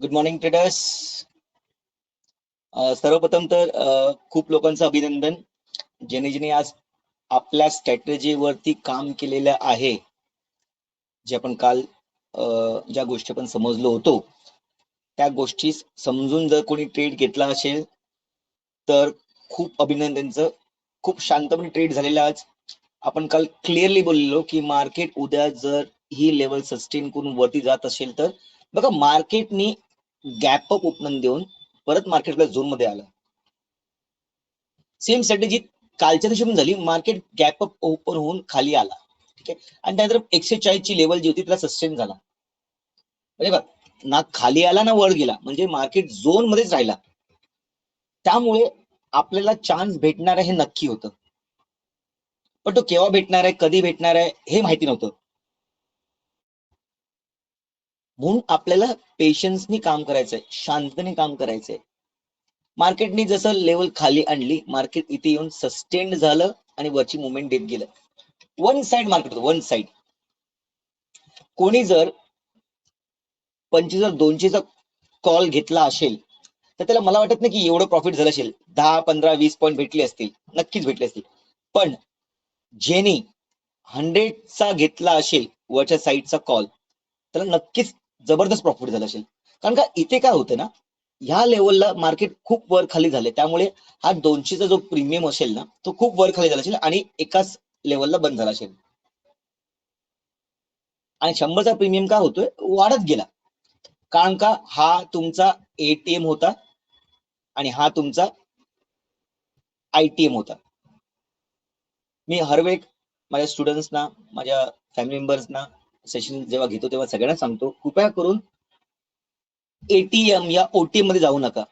Good morning traders सर्वप्रथम तर uh, खूप लोकांचं अभिनंदन. ज्याने ज्याने आज आपल्या स्ट्रॅटेजीवरती काम केलेलं आहे जे आपण काल uh, ज्या गोष्टी आपण समजलो होतो त्या गोष्टी समजून जर कोणी ट्रेड घेतला असेल तर खूप अभिनंदनचं खूप शांतपणे ट्रेड झालेला आज. आपण काल क्लिअरली बोललेलो की मार्केट उद्या जर ही लेवल सस्टेन करून वरती जात असेल तर बघा मार्केटनी गॅप अप ओपन देऊन परत मार्केटला झोनमध्ये आलं. सेम स्ट्रॅटेजी कालच्या दिवशी पण झाली. मार्केट गॅप अप ओपन होऊन खाली आला. ठीक आहे? आणि त्यानंतर एकशे चाळीस ची लेवल जी होती तिला सस्टेन झाला. म्हणजे बघ ना खाली आला ना वर गेला. म्हणजे मार्केट झोन मध्येच राहिला. त्यामुळे आपल्याला चान्स भेटणार आहे हे नक्की होतं. पण तो केव्हा भेटणार आहे कधी भेटणार आहे हे माहिती नव्हतं. म्हणून आपल्याला पेशन्सनी काम करायचंय शांततेने काम करायचंय. मार्केटनी जसं लेवल खाली आणली मार्केट इथे येऊन सस्टेंड झालं आणि वरची मुवमेंट देत गेलं. वन साइड मार्केट होतं वन साइड कोणी जर पंचवीस हजार दोनशेचा कॉल घेतला असेल तर त्याला मला वाटत नाही की एवढं प्रॉफिट झालं असेल. दहा पंधरा वीस पॉईंट भेटले असतील नक्कीच भेटले असतील. पण ज्यांनी हंड्रेडचा घेतला असेल वरच्या साईडचा कॉल त्याला नक्कीच जबरदस्त प्रॉफिट झालं असेल. कारण का इथे काय होतं ना ह्या लेवलला मार्केट खूप वर खाली झाले त्यामुळे हा दोनशेचा जो प्रीमियम असेल ना तो खूप वर खाली झाला असेल आणि एकाच लेवलला बंद झाला असेल. आणि शंभरचा प्रीमियम काय होतोय? वाढत गेला. कारण का हा तुमचा एटीएम होता आणि हा तुमचा आयटीएम होता. मी हरवेक माझ्या स्टुडंट्सना माझ्या फॅमिली मेंबर्सना सेशन जेव्हा घेतो तेव्हा सगळ्यांना सांगतो कृपया करून एटीएम या ओटीएममध्ये जाऊ नका.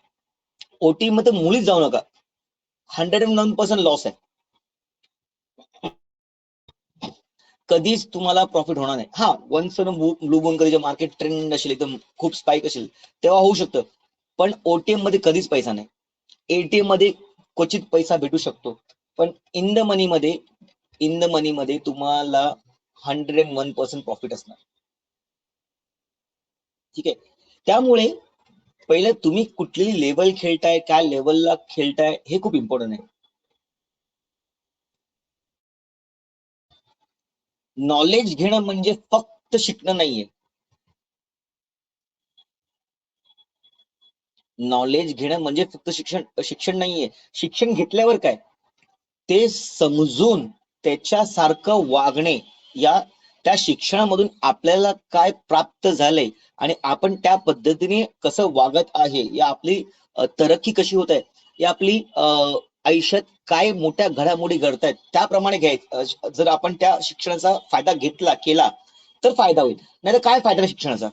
ओटीएममध्ये मुळीच जाऊ नका. Hundred and one percent loss आहे. कधीच तुम्हाला प्रॉफिट होणार नाही. हा वन्स ब्लू बोन कधी मार्केट ट्रेंड असेल एकदम खूप स्पाइक असेल तेव्हा होऊ शकतं. पण ओटीएममध्ये कधीच पैसा नाही. एटीएममध्ये क्वचित पैसा भेटू शकतो. पण इन द मनी मध्ये इन द मनी मध्ये तुम्हाला hundred and one percent profit असणार. ठीक आहे? त्यामुळे पहिलं तुम्ही कुठली लेवल खेळताय काय लेवलला खेळताय हे खूप इम्पॉर्टंट आहे. नॉलेज घेणं म्हणजे फक्त शिकणं नाहीये. नॉलेज घेणं म्हणजे फक्त शिक्षण शिक्षण नाहीये. शिक्षण घेतल्यावर काय? ते समजून त्याच्यासारखं वागणे या त्या शिक्षणामधून आपल्याला काय प्राप्त झालंय आणि आपण त्या पद्धतीने कसं वागत आहे या आपली तरक्की कशी होत आहे या आपली आयुष्यात काय मोठ्या घडामोडी घडतायत त्याप्रमाणे घ्यायचं. जर आपण त्या शिक्षणाचा फायदा घेतला केला तर फायदा होईल. नाही तर काय फायदा शिक्षणाचा?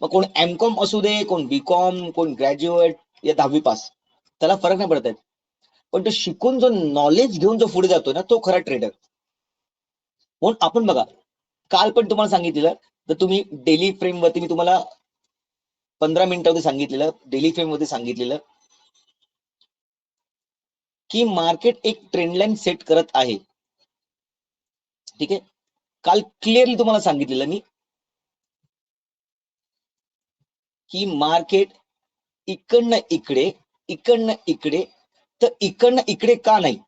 मग कोण एम कॉम असू दे कोण बी कॉम कोण ग्रॅज्युएट या दहावी पास. त्याला फरक नाही पडत आहे. पण तो शिकून जो नॉलेज घेऊन जो पुढे जातो ना तो खरा ट्रेडर म्हणून आपण बघा काल पण तुम्हाला सांगितलेलं तर तुम्ही डेली फ्रेम वरती मी तुम्हाला पंधरा मिनिटामध्ये सांगितलेलं डेली फ्रेम सांगितलेलं की मार्केट एक ट्रेंडलाईन सेट करत आहे. ठीक आहे? काल क्लिअरली तुम्हाला सांगितलेलं मी की मार्केट इकडनं इकडे इकडनं इकडे तर इकडनं इकडे का नाही?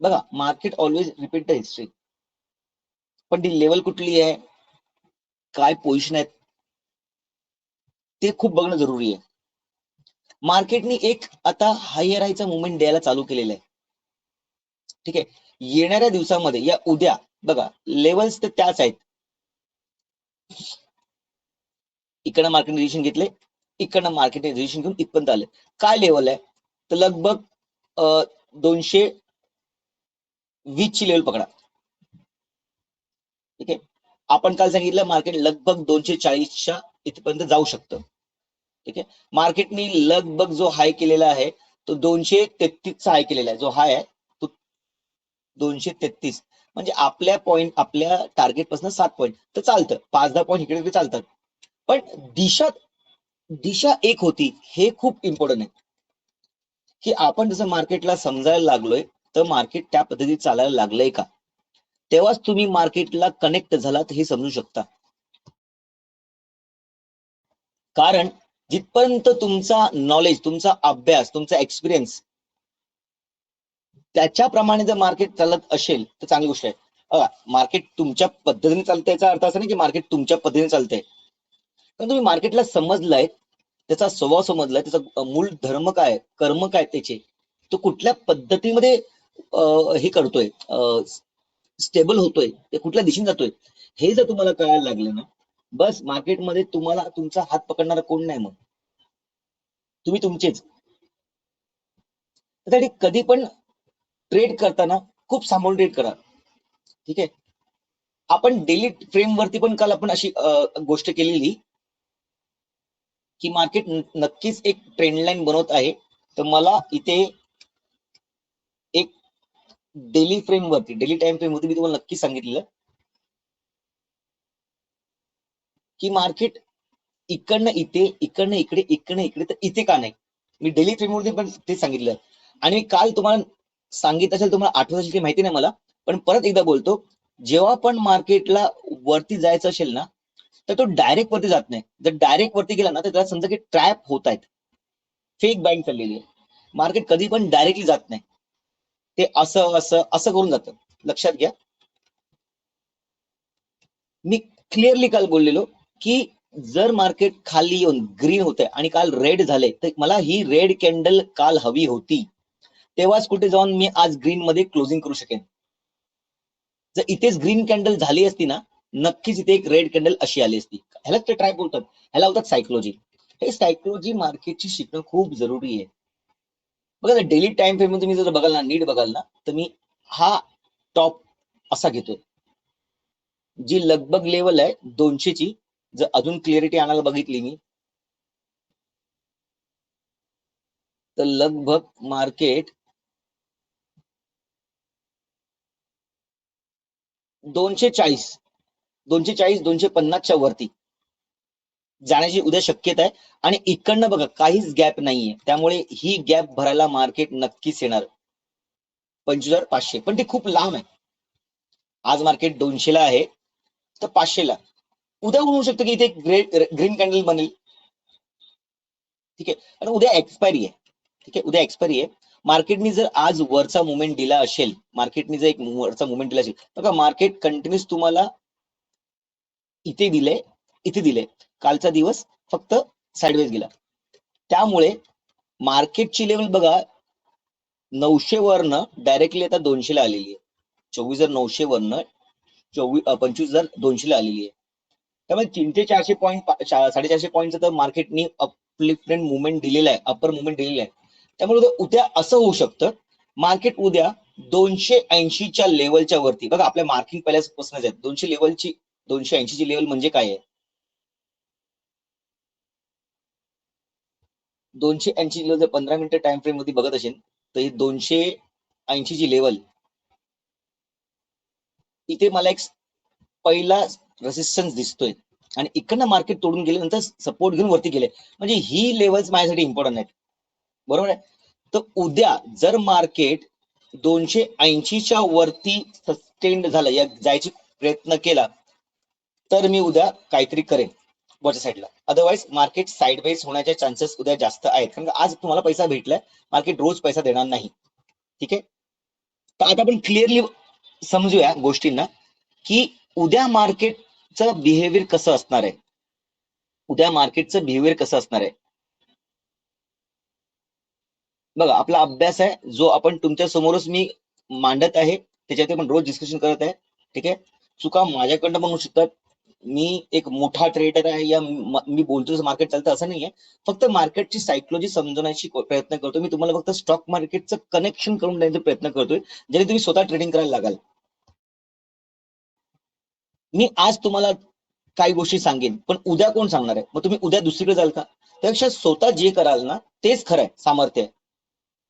बघा market always repeat the history पण ती लेवल कुठली आहे? काय पोझिशन आहेत? ते खूप बघणं जरुरी आहे. मार्केटनी एक आता हायर हायचा मुवमेंट द्यायला चालू केलेलं आहे. ठीक आहे? येणाऱ्या दिवसामध्ये या उद्या बघा लेवल्स तर त्याच आहेत. इकडनं मार्केट डिसिशन घेतले इकडनं मार्केट डिसिशन घेऊन इथपर्यंत आले. काय लेवल आहे? तर लगभग दोनशे वीस ची लेवल पकडा. ठीक आहे? आपण काल सांगितलं मार्केट लगभग दोनशे चाळीसच्या इथपर्यंत जाऊ शकतं. ठीक आहे? मार्केटनी लगभग जो हाय केलेला आहे तो दोनशे तेहतीसचा हाय केलेला आहे. जो हाय आहे तो दोनशे तेहतीस. म्हणजे आपल्या पॉईंट आपल्या टार्गेटपासून सात पॉईंट तर चालतं. पाच दहा पॉईंट इकडे तिकडे चालतात. पण दिशा दिशा एक होती. हे खूप इम्पॉर्टंट आहे. की आपण जसं मार्केटला समजायला लागलोय तर मार्केट त्या पद्धतीत चालायला लागलंय का? तेव्हाच तुम्ही मार्केटला कनेक्ट झालात हे समजू शकता. कारण जिथपर्यंत तुमचा नॉलेज तुमचा अभ्यास तुमचा एक्सपिरियन्स त्याच्याप्रमाणे जर मार्केट चालत असेल तर चांगली गोष्ट आहे. बघा मार्केट तुमच्या पद्धतीने चालतंय याचा अर्थ असा नाही की मार्केट तुमच्या पद्धतीने चालतंय. पण तुम्ही मार्केटला समजलाय त्याचा स्वभाव समजलाय त्याचा मूळ धर्म काय कर्म काय त्याचे तो कुठल्या पद्धतीमध्ये अं, हे करतोय स्टेबल होतोय ते कुठल्या दिशेने जातोय हे जर तुम्हाला कळायला लागलं ना बस मार्केटमध्ये तुम्हाला तुमचा हात पकडणारा कोण नाही मग. तुम्ही तुमचेच. त्यासाठी कधी पण ट्रेड करताना खूप सांभाळून ट्रेड करा. ठीक आहे? आपण डेली फ्रेम वरती पण काल आपण अशी गोष्ट केलेली की मार्केट नक्कीच एक ट्रेंड लाईन बनवत आहे. तर मला इथे डेली फ्रेम वरती डेली टाइम फ्रेम वरती मी तुम्हाला नक्की सांगितलेलं. की मार्केट इकडनं इथे इकडनं इकडे इकडनं इकडे तर इथे का नाही? मी डेली फ्रेम वरती पण ते सांगितलं. आणि काल तुम्हाला सांगितलं असेल तुम्हाला आठवत असेल की माहिती नाही मला पण परत एकदा बोलतो जेव्हा पण मार्केटला वरती जायचं असेल ना तर तो डायरेक्ट वरती जात नाही. जर डायरेक्ट वरती गेला ना तर त्याला समजा की ट्रॅप होत आहेत. फेक बँक चाललेली आहे. मार्केट कधी पण डायरेक्टली जात नाही. ते असं असं असं करून जातं. लक्षात घ्या. मी क्लिअरली काल बोललेलो की जर मार्केट खाली येऊन ग्रीन होतंय आणि काल रेड झाले तर मला ही रेड कॅन्डल काल हवी होती. तेव्हाच कुठे जाऊन मी आज ग्रीन मध्ये क्लोजिंग करू शकेन. जर इथेच ग्रीन कॅन्डल झाली असती ना नक्कीच इथे एक रेड कॅन्डल अशी आली असती. ह्याला ते ट्राय बोलतात. ह्याला होतात सायकोलॉजी हे सायकोलॉजी मार्केटची शिकणं खूप जरुरी आहे. बघा डेली टाइम फ्रेम तुम्ही जर बघाल ना नीट बघाल ना तर मी हा टॉप असा घेतोय. जी लगभग लेवल आहे दोनशेची. जर अजून क्लिअरिटी आणायला बघितली मी तर लगभग मार्केट दोनशे चाळीस दोनशे चाळीस दोनशे पन्नासच्या वरती. जाण्याची उद्या शक्यता आहे. आणि इकडनं बघा काहीच गॅप नाहीये. त्यामुळे ही गॅप भरायला मार्केट नक्कीच येणार. पंचवीस हजार पाचशे पण ते खूप लांब आहे. आज मार्केट दोनशेला आहे. तर पाचशेला. उद्या होऊ शकतं की इथे ग्रीन कॅन्डल बनेल. ठीक आहे. आणि उद्या एक्सपायरी आहे. ठीक आहे? उद्या एक्सपायरी आहे. मार्केटनी जर आज वरचा मुवमेंट दिला असेल मार्केटनी जर एक वरचा मुवमेंट दिला असेल तर मार्केट कंटिन्यूस तुम्हाला इथे दिले इथे दिले. कालचा दिवस फक्त साईडवेज गेला. त्यामुळे मार्केटची लेवल बघा नऊशे वरनं डायरेक्टली आता दोनशेला आलेली आहे. चोवीस हजार नऊशे वरनं चोवीस पंचवीस हजार दोनशेला आलेली आहे. त्यामुळे तीन ते चारशे पॉईंट साडेचारशे पॉईंटचं तर मार्केटनी अपलिफ्टमेंट मुवमेंट दिलेला आहे अपर मुवमेंट दिलेला आहे. त्यामुळे उद्या- उद्या असं होऊ शकतं मार्केट उद्या दोनशे ऐंशीच्या लेवलच्या वरती बघा आपल्या मार्किंग पहिल्यापासूनच आहेत. दोनशे लेवलची दोनशे ऐंशीची लेवल म्हणजे काय आहे? दोनशे ऐंशी लेवल जर पंधरा मिनिटं टाइम फ्रेममध्ये बघत असेल तर ही दोनशे ऐंशीची लेवल इथे मला एक पहिला रेसिस्टन्स दिसतोय. आणि इकडनं मार्केट तोडून गेल्यानंतर सपोर्ट घेऊन वरती गेले. म्हणजे ही लेवल्स माझ्यासाठी इम्पॉर्टंट आहेत. बरोबर आहे? तर उद्या जर मार्केट दोनशे ऐंशीच्या वरती सस्टेंड झालं या जायची प्रयत्न केला तर मी उद्या काहीतरी करेन. वरच्या साईडला अदरवाईज मार्केट साईडवेज होण्याचे चान्सेस उद्या जास्त आहेत. कारण आज तुम्हाला पैसा भेटलाय मार्केट रोज पैसा देणार नाही. ठीक आहे? तर आता आपण क्लिअरली समजूया गोष्टींना की उद्या मार्केटचं बिहेवियर कसं असणार आहे? उद्या मार्केटचं बिहेवियर कसं असणार आहे? बघा आपला अभ्यास आहे जो आपण तुमच्या समोरच मी मांडत आहे त्याच्यात आपण रोज डिस्कशन करत आहे. ठीक आहे? चुका माझ्याकडनं पण होऊ शकतात मी एक मोठा ट्रेडर आहे या मी बोलतो मार्केट चालतं असं नाहीये. फक्त मार्केटची सायकोलॉजी समजण्याची प्रयत्न करतो मी तुम्हाला फक्त स्टॉक मार्केटचं कनेक्शन करून देण्याचा प्रयत्न करतोय ज्याने तुम्ही स्वतः ट्रेडिंग करायला लागाल. मी आज तुम्हाला काही गोष्टी सांगेन पण उद्या कोण सांगणार आहे? मग तुम्ही उद्या दुसरीकडे जाल का? त्यापेक्षा स्वतः जे कराल ना तेच खरं आहे सामर्थ्य आहे.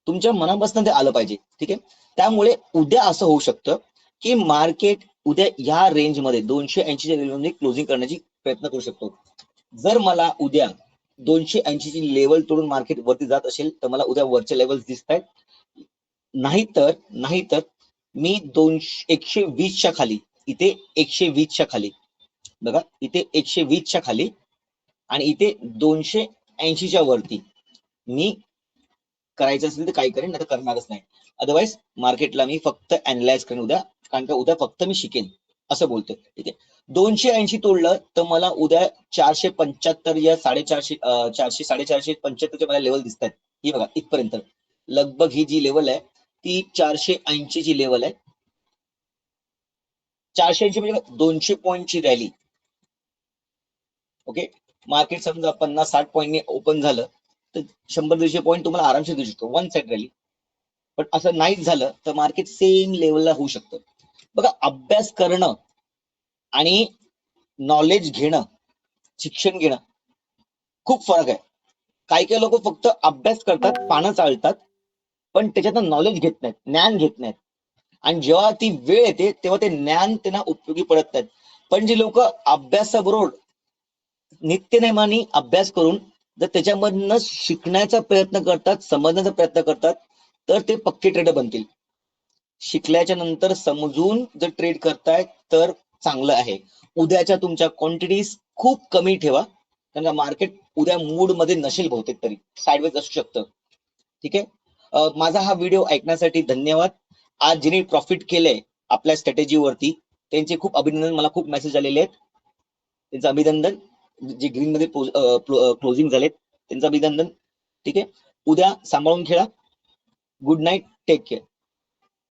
तुमच्या मनापासून ते आलं पाहिजे ठीक आहे? त्यामुळे उद्या असं होऊ शकतं की मार्केट उद्या या रेंजमध्ये दोनशे ऐंशीच्या लेवलमध्ये क्लोजिंग करण्याची प्रयत्न करू शकतो. जर मला उद्या दोनशे ऐंशीची लेवल तोडून मार्केट वरती जात असेल तर मला उद्या वरचे लेवल दिसत आहेत नाहीतर नाहीतर मी दोनशे एकशे वीसच्या खाली इथे एकशे वीसच्या खाली बघा इथे एकशे वीसच्या खाली आणि इथे दोनशे ऐंशीच्या वरती मी करायचं असेल तर काही करेन नाही तर करणारच नाही. अदरवाईज मार्केटला मी फक्त अनालाइज करेन उद्या. कारण का उद्या फक्त मी शिकेन असं बोलतोय. ठीक आहे? दोनशे ऐंशी तोडलं तर मला उद्या चारशे पंच्याहत्तर या साडेचारशे चारशे साडेचारशे पंच्याहत्तरच्या मला लेवल दिसत आहेत ही बघा इथपर्यंत. लगभग ही जी लेवल आहे ती चारशे ऐंशी ची लेवल आहे. चारशे ऐंशी म्हणजे दोनशे पॉईंटची रॅली ओके मार्केट समजा पन्नास साठ पॉईंटने ओपन झालं तर शंभर दीडशे पॉईंट तुम्हाला आरामशीर देऊ शकतो. वन साइड रॅली पण असं नाहीच झालं तर मार्केट सेम लेवलला होऊ शकतं. बघा अभ्यास करणं आणि नॉलेज घेणं शिक्षण घेणं खूप फरक आहे. काही काही लोक फक्त अभ्यास करतात पानं चालतात पण त्याच्यातनं नॉलेज घेत नाहीत ज्ञान घेत नाहीत. आणि जेव्हा ती वेळ येते तेव्हा ते ज्ञान त्यांना उपयोगी पडत नाहीत. पण जी लोक अभ्यासाबरोबर नित्यनेमाने अभ्यास करून जर त्याच्यामधनं शिकण्याचा प्रयत्न करतात समजण्याचा प्रयत्न करतात तर ते पक्के ट्रेडर बनतील. शिकल्याच्या नंतर समजून जर ट्रेड करताय तर चांगलं आहे. उद्याच्या तुमच्या क्वांटिटीज खूप कमी ठेवा. कारण का मार्केट उद्या मूडमध्ये नसेल बहुतेक तरी. साईडवेज असू शकतं. ठीक आहे? माझा हा व्हिडिओ ऐकण्यासाठी धन्यवाद. आज जिने प्रॉफिट केलंय आपल्या स्ट्रॅटेजीवरती त्यांचे खूप अभिनंदन. मला खूप मेसेज आलेले आहेत. त्यांचं अभिनंदन. जे ग्रीन मध्ये क्लोजिंग झालेत त्यांचं अभिनंदन. ठीक आहे? उद्या सांभाळून खेळा. Good night take care